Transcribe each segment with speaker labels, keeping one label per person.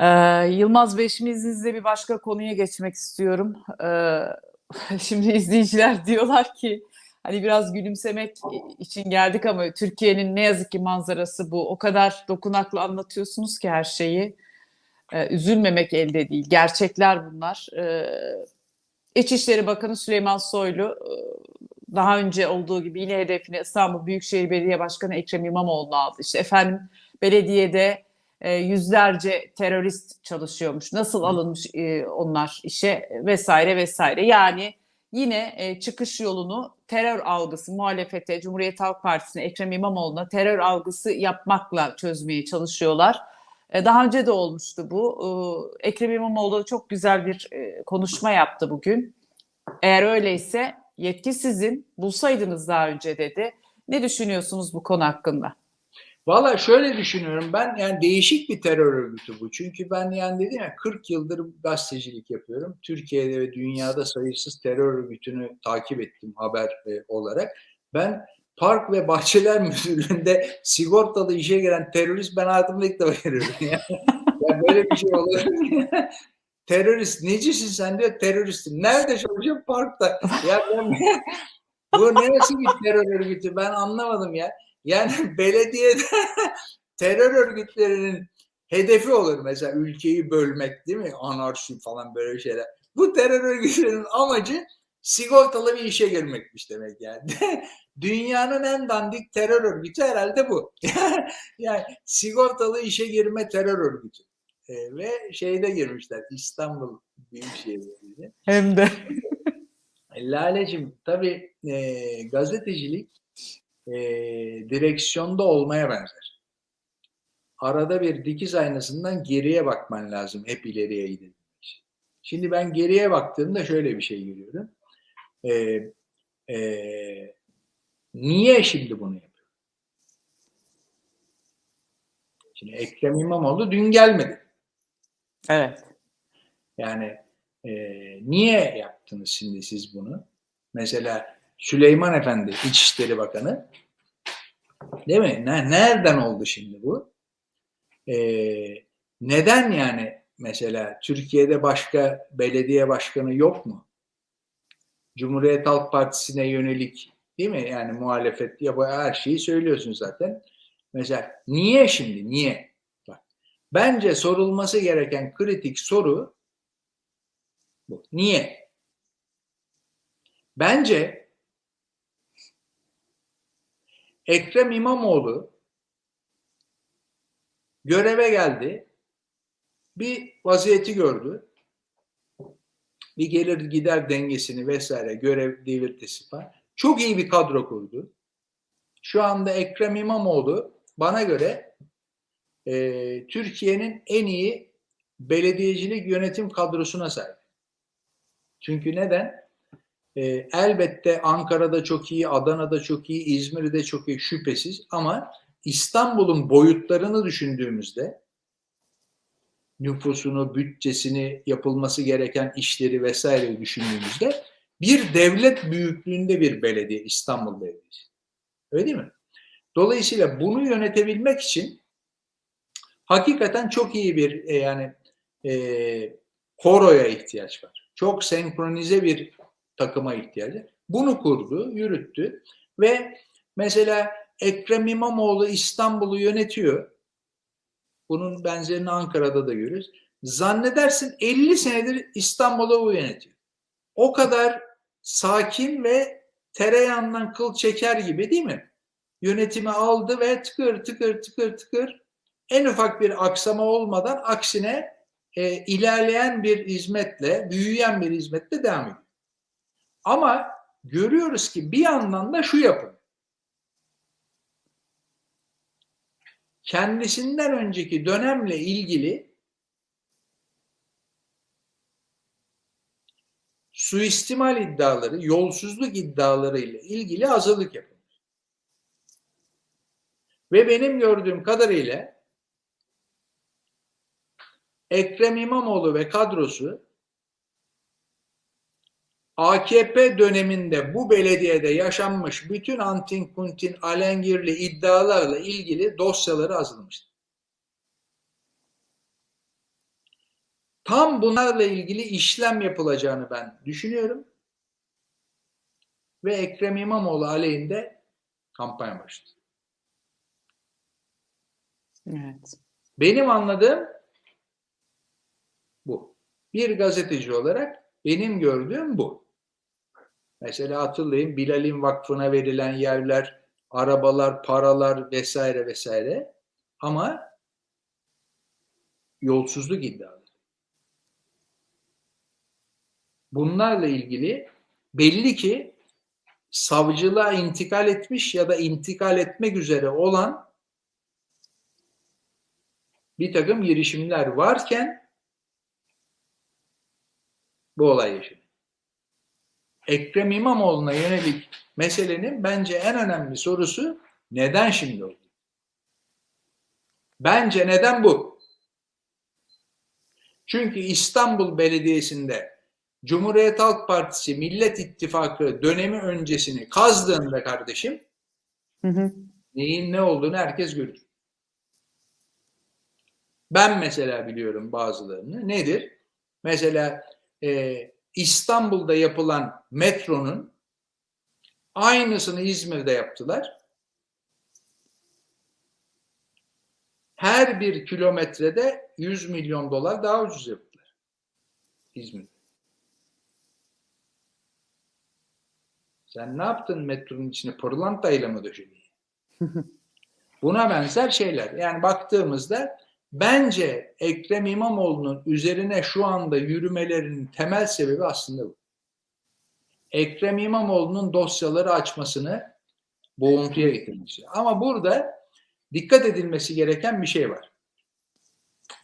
Speaker 1: Ee, Yılmaz Bey şimdi izninizle bir başka konuya geçmek istiyorum. Ee, şimdi izleyiciler diyorlar ki hani biraz gülümsemek için geldik ama Türkiye'nin ne yazık ki manzarası bu. O kadar dokunaklı anlatıyorsunuz ki her şeyi. Ee, üzülmemek elde değil. Gerçekler bunlar. Ee, İçişleri Bakanı Süleyman Soylu e, daha önce olduğu gibi yine hedefine İstanbul Büyükşehir Belediye Başkanı Ekrem İmamoğlu'nu aldı. İşte efendim belediyede e, yüzlerce terörist çalışıyormuş. Nasıl alınmış e, onlar işe vesaire vesaire. Yani yine e, çıkış yolunu terör algısı muhalefete, Cumhuriyet Halk Partisi'ne, Ekrem İmamoğlu'na terör algısı yapmakla çözmeye çalışıyorlar. E, daha önce de olmuştu bu. E, Ekrem İmamoğlu çok güzel bir e, konuşma yaptı bugün. Eğer öyleyse yetki sizin, bulsaydınız daha önce dedi. Ne düşünüyorsunuz bu konu hakkında?
Speaker 2: Valla şöyle düşünüyorum ben yani değişik bir terör örgütü bu. Çünkü ben yani dedim ya 40 yıldır gazetecilik yapıyorum. Türkiye'de ve dünyada sayısız terör örgütünü takip ettim haber e, olarak. Ben Park ve Bahçeler Müdürlüğü'nde sigortalı işe giren terörist ben hayatımda ilk defa görüyorum. Yani, yani böyle bir şey olur. terörist necisin sen diyor teröristim. Nerede çalışıyorum? Parkta. Ya ben, bu neresi bir terör örgütü ben anlamadım ya. Yani belediyede terör örgütlerinin hedefi olur mesela ülkeyi bölmek değil mi? Anarşi falan böyle şeyler. Bu terör örgütlerinin amacı sigortalı bir işe girmekmiş demek yani. Dünyanın en dandik terör örgütü herhalde bu. yani sigortalı işe girme terör örgütü. Ee, ve şeyde girmişler İstanbul Büyükşehir Belediyesi.
Speaker 1: Hem de.
Speaker 2: Lale'cim tabii e, gazetecilik e, direksiyonda olmaya benzer. Arada bir dikiz aynasından geriye bakman lazım hep ileriye gidebilmek için. Şimdi ben geriye baktığımda şöyle bir şey görüyorum. E, e, niye şimdi bunu yapıyor? Şimdi Ekrem İmamoğlu dün gelmedi.
Speaker 1: Evet.
Speaker 2: Yani e, niye yaptınız şimdi siz bunu? Mesela Süleyman Efendi İçişleri Bakanı değil mi? Ne, nereden oldu şimdi bu? E, neden yani mesela Türkiye'de başka belediye başkanı yok mu? Cumhuriyet Halk Partisi'ne yönelik değil mi? Yani muhalefet ya her şeyi söylüyorsun zaten. Mesela niye şimdi? Niye? Bak, bence sorulması gereken kritik soru bu. Niye? Bence Ekrem İmamoğlu göreve geldi. Bir vaziyeti gördü. Bir gelir gider dengesini vesaire görev devirtesi var. Çok iyi bir kadro kurdu. Şu anda Ekrem İmamoğlu bana göre e, Türkiye'nin en iyi belediyecilik yönetim kadrosuna sahip. Çünkü neden? E, elbette Ankara'da çok iyi, Adana'da çok iyi, İzmir'de çok iyi şüphesiz ama İstanbul'un boyutlarını düşündüğümüzde nüfusunu, bütçesini, yapılması gereken işleri vesaire düşündüğümüzde bir devlet büyüklüğünde bir belediye İstanbul Belediyesi. Öyle değil mi? Dolayısıyla bunu yönetebilmek için hakikaten çok iyi bir e, yani e, koroya ihtiyaç var. Çok senkronize bir takıma ihtiyacı. Bunu kurdu, yürüttü ve mesela Ekrem İmamoğlu İstanbul'u yönetiyor. Bunun benzerini Ankara'da da görüyoruz. Zannedersin 50 senedir İstanbul'u o yönetiyor. O kadar sakin ve tereyağından kıl çeker gibi değil mi? Yönetimi aldı ve tıkır tıkır tıkır tıkır en ufak bir aksama olmadan aksine e, ilerleyen bir hizmetle, büyüyen bir hizmetle devam ediyor. Ama görüyoruz ki bir yandan da şu yapın. Kendisinden önceki dönemle ilgili suistimal iddiaları, yolsuzluk iddiaları ile ilgili hazırlık yapılmış. Ve benim gördüğüm kadarıyla Ekrem İmamoğlu ve kadrosu AKP döneminde bu belediyede yaşanmış bütün antin kuntin alengirli iddialarla ilgili dosyaları hazırlamıştır. Tam bunlarla ilgili işlem yapılacağını ben düşünüyorum. Ve Ekrem İmamoğlu aleyhinde kampanya başladı.
Speaker 1: Evet.
Speaker 2: Benim anladığım bu. Bir gazeteci olarak benim gördüğüm bu. Mesela hatırlayın Bilal'in vakfına verilen yerler, arabalar, paralar vesaire vesaire. Ama yolsuzluk iddiaları. Bunlarla ilgili belli ki savcılığa intikal etmiş ya da intikal etmek üzere olan bir takım girişimler varken bu olay yaşanıyor. Ekrem İmamoğlu'na yönelik meselenin bence en önemli sorusu neden şimdi oldu? Bence neden bu? Çünkü İstanbul Belediyesi'nde Cumhuriyet Halk Partisi Millet İttifakı dönemi öncesini kazdığında kardeşim
Speaker 1: Hı hı.
Speaker 2: neyin ne olduğunu herkes görür. Ben mesela biliyorum bazılarını. Nedir? Mesela e, İstanbul'da yapılan metronun aynısını İzmir'de yaptılar. Her bir kilometrede 100 milyon dolar daha ucuz yaptılar. İzmir'de. Sen ne yaptın metronun içine pırlantayla mı döşedin? Buna benzer şeyler. Yani baktığımızda bence Ekrem İmamoğlu'nun üzerine şu anda yürümelerinin temel sebebi aslında bu. Ekrem İmamoğlu'nun dosyaları açmasını boğuntuya getirmesi. Ama burada dikkat edilmesi gereken bir şey var.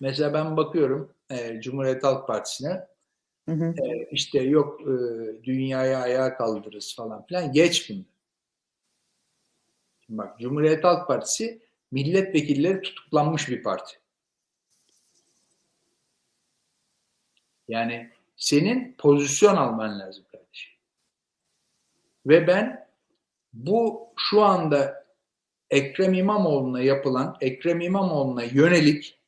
Speaker 2: Mesela ben bakıyorum e, Cumhuriyet Halk Partisi'ne
Speaker 1: Hı hı.
Speaker 2: e, işte yok e, dünyaya ayağa kaldırırız falan filan geç bunu. Bak Cumhuriyet Halk Partisi milletvekilleri tutuklanmış bir parti. Yani senin pozisyon alman lazım kardeşim. Ve ben bu şu anda Ekrem İmamoğlu'na yapılan, Ekrem İmamoğlu'na yönelik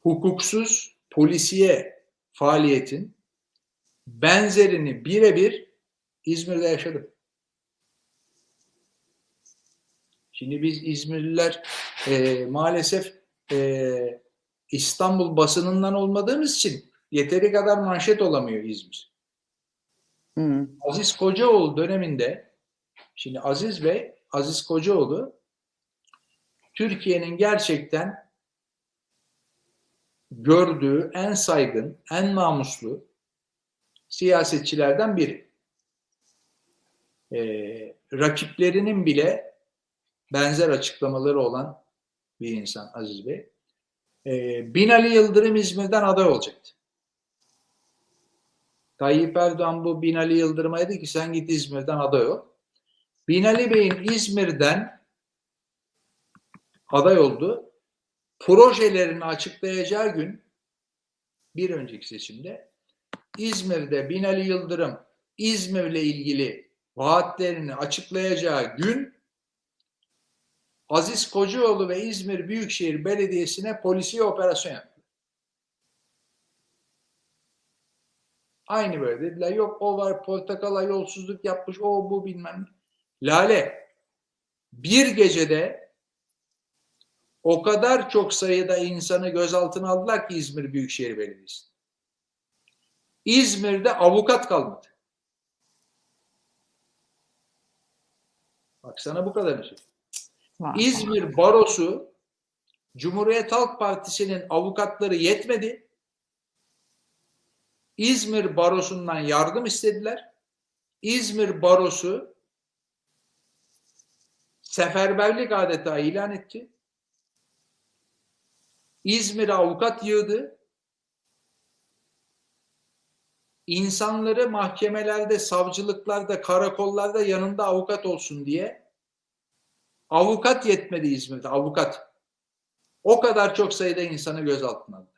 Speaker 2: hukuksuz polisiye faaliyetin benzerini birebir İzmir'de yaşadım. Şimdi biz İzmirliler e, maalesef e, İstanbul basınından olmadığımız için yeteri kadar manşet olamıyor İzmir.
Speaker 1: Hı.
Speaker 2: Aziz Kocaoğlu döneminde şimdi Aziz Bey, Aziz Kocaoğlu Türkiye'nin gerçekten gördüğü en saygın, en namuslu siyasetçilerden biri. Ee, rakiplerinin bile benzer açıklamaları olan bir insan Aziz Bey. Ee, Binali Yıldırım İzmir'den aday olacaktı. Tayyip Erdoğan bu Binali Yıldırım'a dedi ki sen git İzmir'den aday ol. Binali Bey'in İzmir'den aday oldu. Projelerini açıklayacağı gün bir önceki seçimde İzmir'de Binali Yıldırım İzmir'le ilgili vaatlerini açıklayacağı gün Aziz Kocaoğlu ve İzmir Büyükşehir Belediyesi'ne polisiye operasyon yaptı. Aynı böyle dediler. Yok o var portakala yolsuzluk yapmış o bu bilmem ne. Lale bir gecede o kadar çok sayıda insanı gözaltına aldılar ki İzmir Büyükşehir Belediyesi. İzmir'de avukat kalmadı. Bak sana bu kadar şey.
Speaker 1: Var.
Speaker 2: İzmir Barosu Cumhuriyet Halk Partisi'nin avukatları yetmedi. İzmir Barosu'ndan yardım istediler. İzmir Barosu seferberlik adeta ilan etti. İzmir'e avukat yığdı. İnsanları mahkemelerde, savcılıklarda, karakollarda yanında avukat olsun diye avukat yetmedi İzmir'de, avukat. O kadar çok sayıda insanı gözaltına aldı.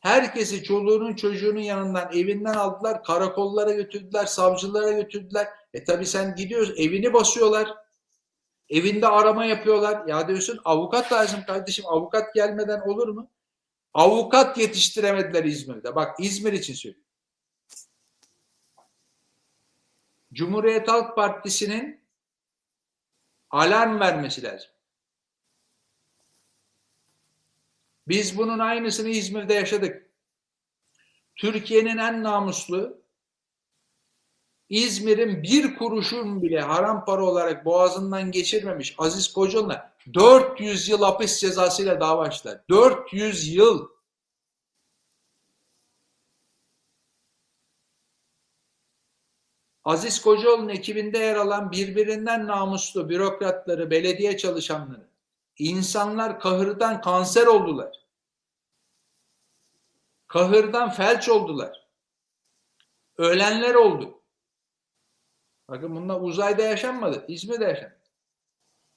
Speaker 2: Herkesi çoluğunun çocuğunun yanından evinden aldılar, karakollara götürdüler, savcılara götürdüler. E tabi sen gidiyorsun, evini basıyorlar. Evinde arama yapıyorlar. Ya diyorsun avukat lazım kardeşim, avukat gelmeden olur mu? Avukat yetiştiremediler İzmir'de. Bak İzmir için söylüyorum. Cumhuriyet Halk Partisi'nin alarm vermesi lazım. Biz bunun aynısını İzmir'de yaşadık. Türkiye'nin en namuslu İzmir'in bir kuruşun bile haram para olarak boğazından geçirmemiş Aziz Kocaoğlu'na 400 yıl hapis cezasıyla dava açtılar. 400 yıl. Aziz Kocaoğlu'nun ekibinde yer alan birbirinden namuslu bürokratları, belediye çalışanları, insanlar kahırdan kanser oldular. Kahırdan felç oldular. Ölenler oldu. Bakın bunlar uzayda yaşanmadı. İzmir'de yaşandı.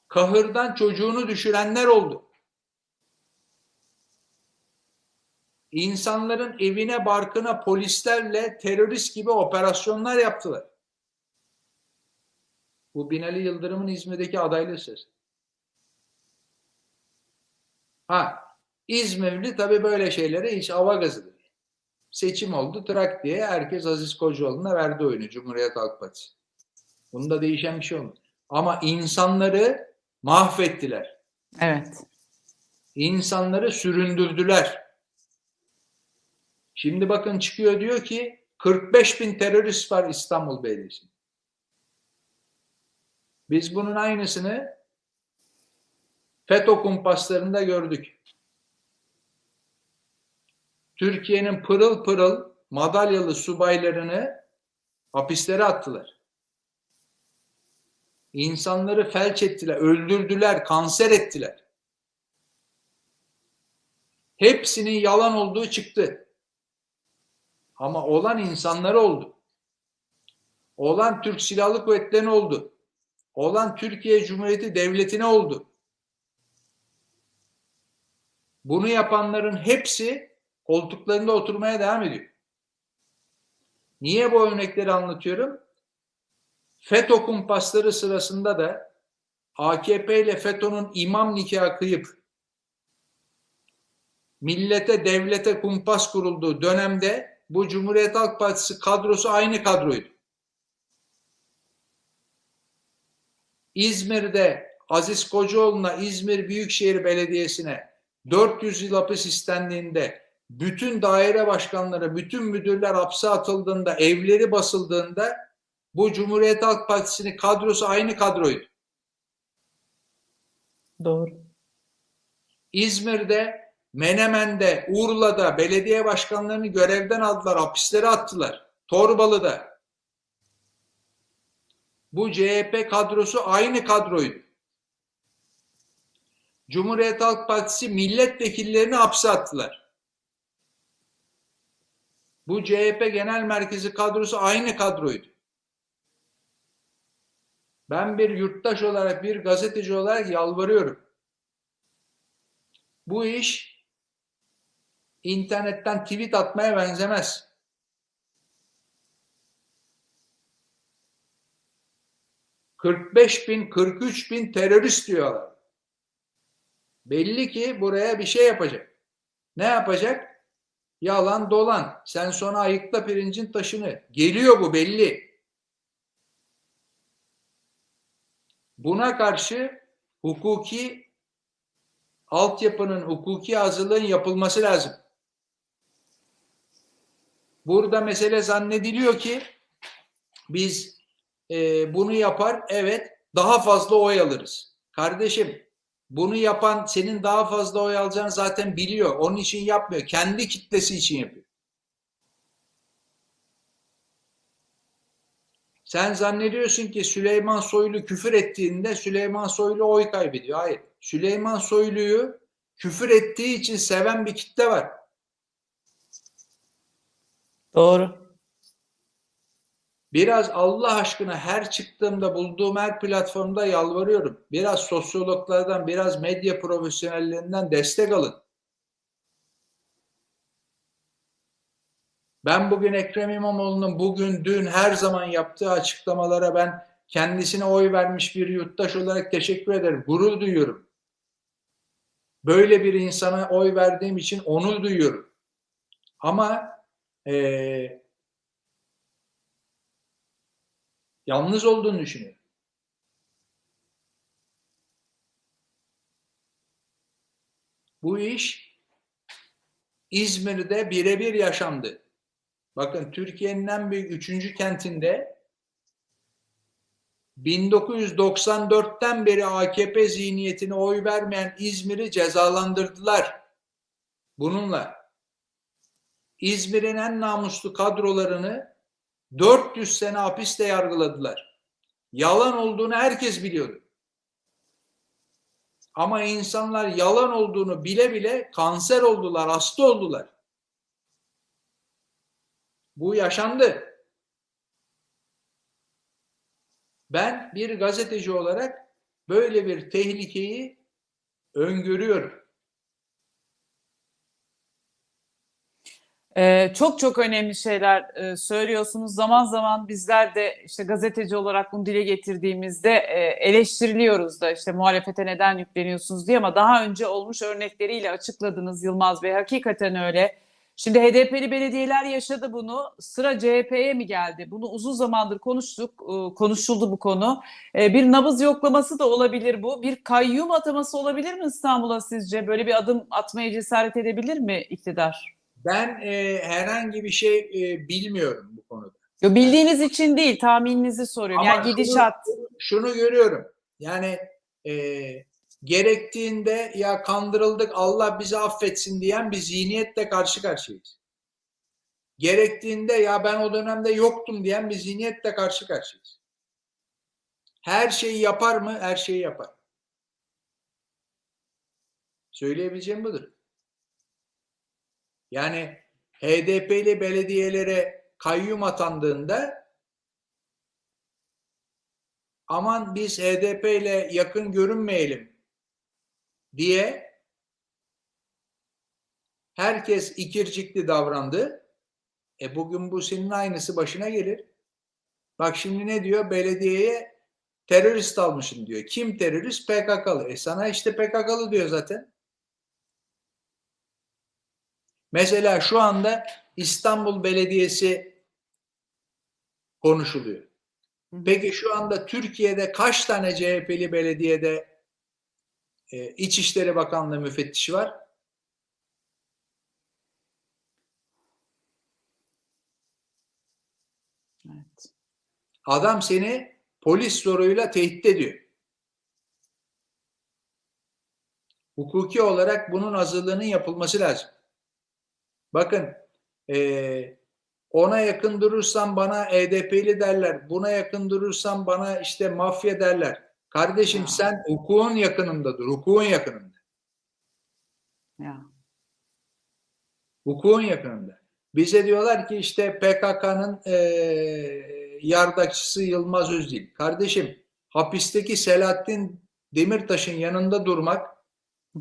Speaker 2: Kahırdan çocuğunu düşürenler oldu. İnsanların evine barkına polislerle terörist gibi operasyonlar yaptılar. Bu Binali Yıldırım'ın İzmir'deki adaylığı söz. Ha, İzmirli tabii böyle şeylere hiç ava gazıdır. Seçim oldu trak diye herkes Aziz Kocaoğlu'na verdi oyunu Cumhuriyet Halk Partisi. Bunda değişen bir şey olmadı. Ama insanları mahvettiler.
Speaker 1: Evet.
Speaker 2: İnsanları süründürdüler. Şimdi bakın çıkıyor diyor ki 45 bin terörist var İstanbul Belediyesi. Biz bunun aynısını FETÖ kumpaslarında gördük. Türkiye'nin pırıl pırıl madalyalı subaylarını hapislere attılar. İnsanları felç ettiler, öldürdüler, kanser ettiler. Hepsinin yalan olduğu çıktı. Ama olan insanlar oldu. Olan Türk Silahlı Kuvvetleri'ne oldu. Olan Türkiye Cumhuriyeti Devleti'ne oldu. Bunu yapanların hepsi koltuklarında oturmaya devam ediyor. Niye bu örnekleri anlatıyorum? FETÖ kumpasları sırasında da AKP ile FETÖ'nün imam nikahı kıyıp millete devlete kumpas kurulduğu dönemde bu Cumhuriyet Halk Partisi kadrosu aynı kadroydu. İzmir'de Aziz Kocaoğlu'na İzmir Büyükşehir Belediyesi'ne 400 yıl hapis istendiğinde bütün daire başkanları, bütün müdürler hapse atıldığında, evleri basıldığında bu Cumhuriyet Halk Partisi'nin kadrosu aynı kadroydu.
Speaker 1: Doğru.
Speaker 2: İzmir'de, Menemen'de, Urla'da belediye başkanlarını görevden aldılar, hapislere attılar. Torbalı'da. Bu CHP kadrosu aynı kadroydu. Cumhuriyet Halk Partisi milletvekillerini hapse attılar. Bu CHP Genel Merkezi kadrosu aynı kadroydu. Ben bir yurttaş olarak, bir gazeteci olarak yalvarıyorum. Bu iş internetten tweet atmaya benzemez. ...45 bin, 43 bin terörist diyorlar. Belli ki buraya bir şey yapacak. Ne yapacak? Yalan dolan. Sen sonra ayıkla pirincin taşını. Geliyor bu belli. Buna karşı hukuki altyapının, hukuki hazırlığın yapılması lazım. Burada mesele zannediliyor ki biz e, bunu yapar, evet daha fazla oy alırız. Kardeşim bunu yapan senin daha fazla oy alacağını zaten biliyor. Onun için yapmıyor. Kendi kitlesi için yapıyor. Sen zannediyorsun ki Süleyman Soylu küfür ettiğinde Süleyman Soylu oy kaybediyor. Hayır. Süleyman Soylu'yu küfür ettiği için seven bir kitle var.
Speaker 1: Doğru.
Speaker 2: Biraz Allah aşkına her çıktığımda bulduğum her platformda yalvarıyorum. Biraz sosyologlardan, biraz medya profesyonellerinden destek alın. Ben bugün Ekrem İmamoğlu'nun bugün, dün, her zaman yaptığı açıklamalara ben kendisine oy vermiş bir yurttaş olarak teşekkür ederim. Gurur duyuyorum. Böyle bir insana oy verdiğim için onur duyuyorum. Ama eee yalnız olduğunu düşünüyorum. Bu iş İzmir'de birebir yaşandı. Bakın Türkiye'nin en büyük üçüncü kentinde 1994'ten beri AKP zihniyetine oy vermeyen İzmir'i cezalandırdılar. Bununla İzmir'in en namuslu kadrolarını 400 sene hapiste yargıladılar. Yalan olduğunu herkes biliyordu. Ama insanlar yalan olduğunu bile bile kanser oldular, hasta oldular. Bu yaşandı. Ben bir gazeteci olarak böyle bir tehlikeyi öngörüyorum.
Speaker 1: Ee, çok çok önemli şeyler e, söylüyorsunuz. Zaman zaman bizler de işte gazeteci olarak bunu dile getirdiğimizde e, eleştiriliyoruz da işte muhalefete neden yükleniyorsunuz diye ama daha önce olmuş örnekleriyle açıkladınız Yılmaz Bey. Hakikaten öyle. Şimdi HDP'li belediyeler yaşadı bunu. Sıra CHP'ye mi geldi? Bunu uzun zamandır konuştuk, e, konuşuldu bu konu. E, bir nabız yoklaması da olabilir bu. Bir kayyum ataması olabilir mi İstanbul'a sizce? Böyle bir adım atmaya cesaret edebilir mi iktidar?
Speaker 2: Ben e, herhangi bir şey e, bilmiyorum bu konuda.
Speaker 1: Yo, bildiğiniz için değil, tahmininizi soruyorum.
Speaker 2: Ama
Speaker 1: yani gidişat.
Speaker 2: Şunu, şunu görüyorum. Yani e, gerektiğinde ya kandırıldık Allah bizi affetsin diyen bir zihniyetle karşı karşıyayız. Gerektiğinde ya ben o dönemde yoktum diyen bir zihniyetle karşı karşıyayız. Her şeyi yapar mı? Her şeyi yapar. Söyleyebileceğim budur. Yani HDP'li belediyelere kayyum atandığında aman biz HDP ile yakın görünmeyelim diye herkes ikircikli davrandı. E bugün bu senin aynısı başına gelir. Bak şimdi ne diyor? Belediyeye terörist almışım diyor. Kim terörist? PKK'lı. E sana işte PKK'lı diyor zaten. Mesela şu anda İstanbul Belediyesi konuşuluyor. Peki şu anda Türkiye'de kaç tane CHP'li belediyede e, İçişleri Bakanlığı müfettişi var?
Speaker 1: Evet.
Speaker 2: Adam seni polis soruyla tehdit ediyor. Hukuki olarak bunun hazırlığının yapılması lazım. Bakın e, ona yakın durursam bana HDP'li derler. Buna yakın durursam bana işte mafya derler. Kardeşim
Speaker 1: Ya.
Speaker 2: sen hukukun yakınında dur. Hukukun yakınında.
Speaker 1: Ya.
Speaker 2: Hukukun yakınında. Bize diyorlar ki işte PKK'nın e, yardakçısı Yılmaz Özdil. Kardeşim hapisteki Selahattin Demirtaş'ın yanında durmak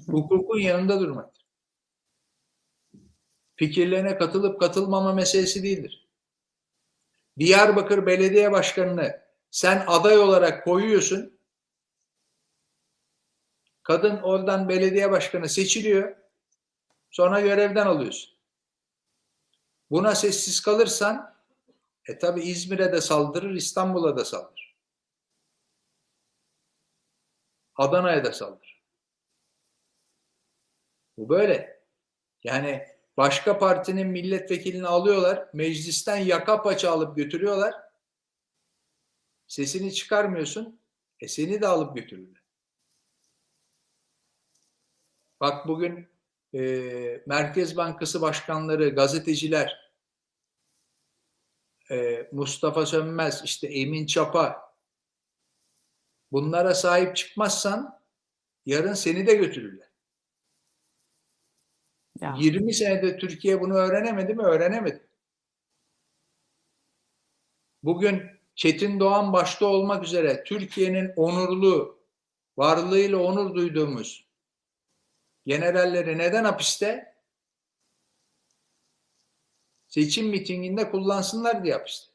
Speaker 2: hukukun yanında durmaktır. Fikirlerine katılıp katılmama meselesi değildir. Diyarbakır Belediye Başkanı'nı sen aday olarak koyuyorsun. Kadın oradan belediye başkanı seçiliyor. Sonra görevden alıyorsun. Buna sessiz kalırsan e tabi İzmir'e de saldırır, İstanbul'a da saldırır. Adana'ya da saldırır. Bu böyle. Yani başka partinin milletvekilini alıyorlar, meclisten yaka paça alıp götürüyorlar. Sesini çıkarmıyorsun, e seni de alıp götürürler. Bak bugün e, Merkez Bankası başkanları, gazeteciler, e, Mustafa Sönmez, işte Emin Çapa bunlara sahip çıkmazsan yarın seni de götürürler.
Speaker 1: Ya.
Speaker 2: 20 senede Türkiye bunu öğrenemedi mi? Öğrenemedi. Bugün Çetin Doğan başta olmak üzere Türkiye'nin onurlu, varlığıyla onur duyduğumuz generalleri neden hapiste? Seçim mitinginde kullansınlar diye hapiste.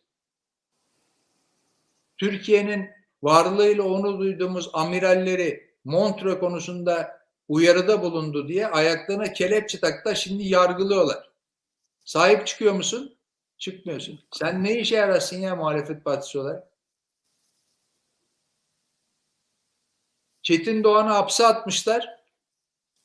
Speaker 2: Türkiye'nin varlığıyla onur duyduğumuz amiralleri Montre konusunda uyarıda bulundu diye ayaklarına kelepçe taktılar. Şimdi yargılıyorlar. Sahip çıkıyor musun? Çıkmıyorsun. Sen ne işe yararsın ya muhalefet partisi olarak? Çetin Doğan'ı hapse atmışlar.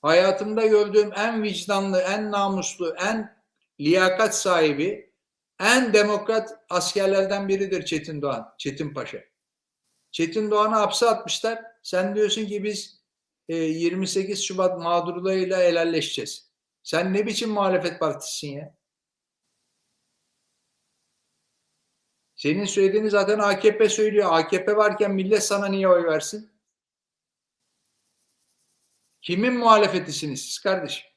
Speaker 2: Hayatımda gördüğüm en vicdanlı, en namuslu, en liyakat sahibi, en demokrat askerlerden biridir Çetin Doğan, Çetin Paşa. Çetin Doğan'ı hapse atmışlar. Sen diyorsun ki biz 28 Şubat mağdurlarıyla helalleşeceğiz. Sen ne biçim muhalefet partisisin ya? Senin söylediğini zaten AKP söylüyor. AKP varken millet sana niye oy versin? Kimin muhalefetisiniz siz kardeşim?